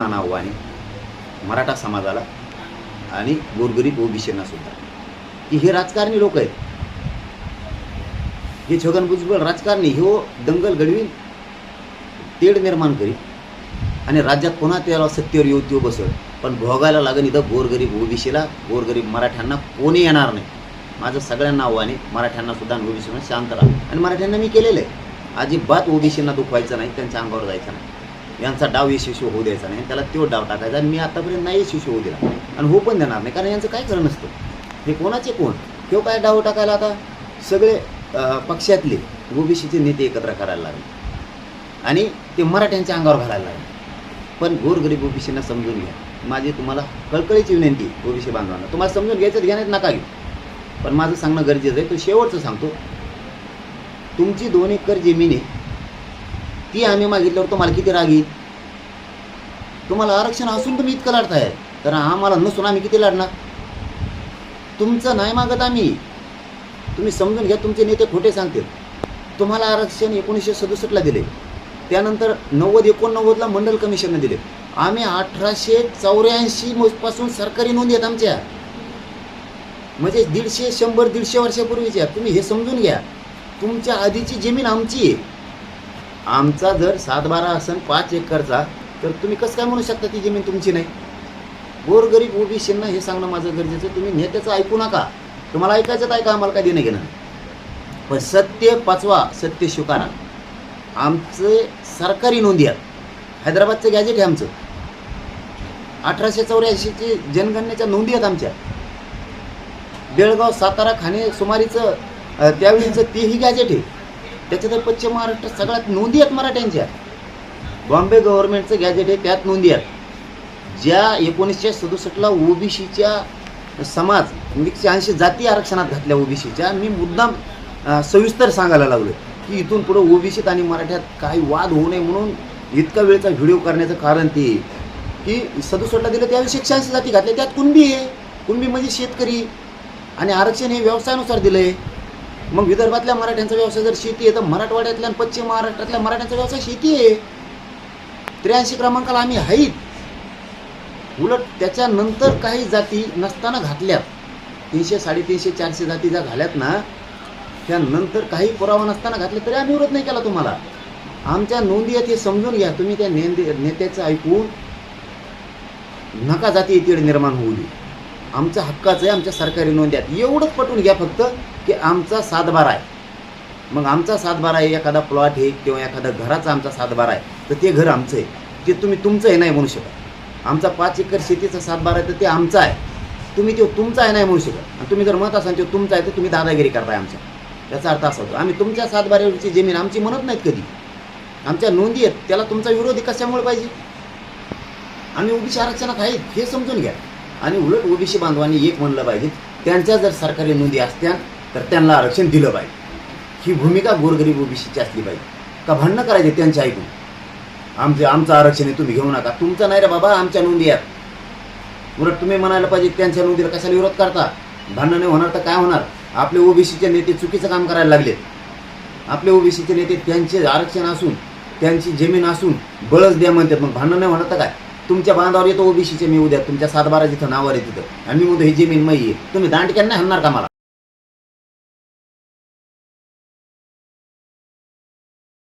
नावाने आव्हाने मराठा समाजाला आणि गोरगरीब ओबीसींना सुद्धा. की हे राजकारणी लोक आहेत. हे छगन भुजबळ राजकारणी हो दंगल घडवीन तेढ निर्माण करी आणि राज्यात पुन्हा त्याला सत्तेवर येऊ त्यो बसत पण भोगायला लागेल इथं गोरगरीब ओबीसीला गोरगरीब मराठ्यांना कोणी येणार नाही. माझं सगळ्यांना आव्हाने मराठ्यांना सुद्धा ओबीसीना शांत राहा. आणि मराठ्यांना मी केलेलं आहे. अजिबात ओबीसींना दुखवायचं नाही त्यांच्या अंगावर जायचं नाही. यांचा डाव यशस्वी होऊ द्यायचा नाही त्याला तो डाव टाकायचा आणि मी आतापर्यंत नाही यशस्वी होऊ दिला. आणि हो पण देणार नाही कारण यांचं काय खरं नसतं. हे कोणाचे कोण? तो काय डाव टाकायला आता? सगळे पक्षातले ओबीसीचे नेते एकत्र करायला लागले. आणि ते मराठ्यांच्या अंगावर घालायला लागले. पण गोरगरीब ओबीसींना समजून घ्या. माझी तुम्हाला कळकळीची विनंती ओबीसी बांधवांना. तुम्हाला समजून घ्यायचं घेण्यात नका घेऊ. पण माझं सांगणं गरजेचं आहे तो शेवटचं सांगतो. तुमची दोन एकर जमिनी ती आम्ही मागितल्यावर तुम्हाला किती राग येईल? तुम्हाला आरक्षण असून तुम्ही इतकं लढताय. तर आम्हाला नसून आम्ही किती लढणार? तुमचं नाही मागत आम्ही. तुम्ही समजून घ्या तुमचे नेते खोटे सांगतील. तुम्हाला आरक्षण एकोणीसशे सदुसष्टला दिले. त्यानंतर नव्वद एकोणनव्वदला मंडल कमिशनने दिले. आम्ही अठराशे चौऱ्याऐंशी पासून सरकारी नोंदी आहेत आमच्या. म्हणजे दीडशे शंभर दीडशे वर्षापूर्वीच्या. तुम्ही हे समजून घ्या. तुमच्या आधीची जमीन आमची आहे. आमचा जर सातबारा असन पाच एकरचा तर तुम्ही कसं काय म्हणू शकता ती जमीन तुमची नाही? गोरगरीब ओबीसींना हे सांगणं माझं गरजेचं तुम्ही नेत्याचं ऐकू नका. तुम्हाला ऐकायचं तर ऐका आम्हाला काय देणं घेणं पण सत्य पाचवा सत्य स्वीकारा आमचे सरकारी नोंदी आहेत. हैदराबादचं गॅजेट आहे आमचं. अठराशे चौऱ्याऐंशीची जनगणनेच्या नोंदी आहेत आमच्या. बेळगाव सातारा खाणे सुमारीचं त्यावेळीचं तेही गॅजेट आहे. त्याच्यात पश्चिम महाराष्ट्र सगळ्यात नोंदी आहेत मराठ्यांच्या बॉम्बे गव्हर्नमेंटचं गॅजेट आहे त्यात नोंदी आहेत. ज्या एकोणीसशे सदुसष्टला ओबीसीच्या समाज म्हणजे एकशे ऐंशी जाती आरक्षणात घातल्या ओबीसीच्या मी मुद्दाम सविस्तर सांगायला लागलो की इथून पुढं ओबीसीत आणि मराठ्यात काही वाद होऊ नये म्हणून इतका वेळचा व्हिडिओ करण्याचं कारण ते. की सदुसष्टला दिलं त्यावेळी एकशे ऐंशी जाती घातल्या त्यात कुणबी आहे? कुणबी म्हणजे शेतकरी. आणि आरक्षण हे व्यवसायानुसार दिलं आहे मग विदर्भातल्या मराठ्यांचा व्यवसाय जर शेती आहे तर मराठवाड्यातल्या आणि पश्चिम महाराष्ट्रातल्या मराठ्यांचा व्यवसाय शेती आहे. त्र्याऐंशी क्रमांकाला आम्ही आहेत. उलट त्याच्यानंतर काही जाती नसताना घातल्यात तीनशे साडेतीनशे चारशे जाती ज्या घाल्यात ना त्यानंतर काही पुरावा नसताना घातले तरी आम्ही विरोध नाही केला तुम्हाला. आमच्या नोंदी आहेत हे समजून घ्या. तुम्ही त्या नेंदे नेत्याचं ऐकून नका जाती येतील निर्माण होऊ दे आमच्या हक्काचं आहे आमच्या सरकारी नोंदी आहेत. एवढंच पटवून घ्या फक्त की आमचा सातबारा आहे. मग आमचा सातबारा आहे एखादा प्लॉट आहे किंवा एखादा घराचा आमचा सातबारा आहे तर ते घर आमचं आहे. ते तुम्ही तुमचं आहे नाही म्हणू शकत. आमचा पाच एकर शेतीचा सातबारा आहे तर ते आमचा आहे. तुम्ही तो तुमचा आहे नाही म्हणू शकत. आणि तुम्ही जर म्हणत असाल तो तुमचा आहे तर तुम्ही दादागिरी करताय आमच्या. याचा अर्थ असा होतो. आम्ही तुमच्या सातबाऱ्यावरची जमीन आमची म्हणत नाहीत कधी. आमच्या नोंदी आहेत. त्याला तुमचा विरोधी कशामुळे पाहिजे? आम्ही ओबीसी आरक्षणात आहेत हे समजून घ्या. आणि उलट ओबीसी बांधवांनी एक म्हणलं पाहिजे त्यांच्या जर सरकारी नोंदी असत्या तर त्यांना आरक्षण दिलं पाहिजे. ही भूमिका गोरगरीब ओबीसीची असली पाहिजे. का भांडणं करायचे त्यांच्या ऐकून? आमचे आमचं आरक्षण आहे तुम्ही घेऊ नका. तुमचं नाही रे बाबा आमच्या नोंदी आहेत. उलट तुम्ही म्हणायला पाहिजे त्यांच्या नोंदीला कशाला विरोध करता? भांडणं नाही होणार तर काय होणार? आपले ओबीसीचे नेते चुकीचं काम करायला लागलेत. आपले ओबीसीचे नेते त्यांचे आरक्षण असून त्यांची जमीन असून बळच द्या म्हणतात. मग भांडण नाही होणार तर काय? तुमच्या बांधावर येतो ओबीसीचे मी उद्या तुमच्या सातबारा जिथं नावावर आहे तिथं. आणि मी म्हणतो ही जमीन मै आहे. तुम्ही दांडक्यांना हणणार का मला?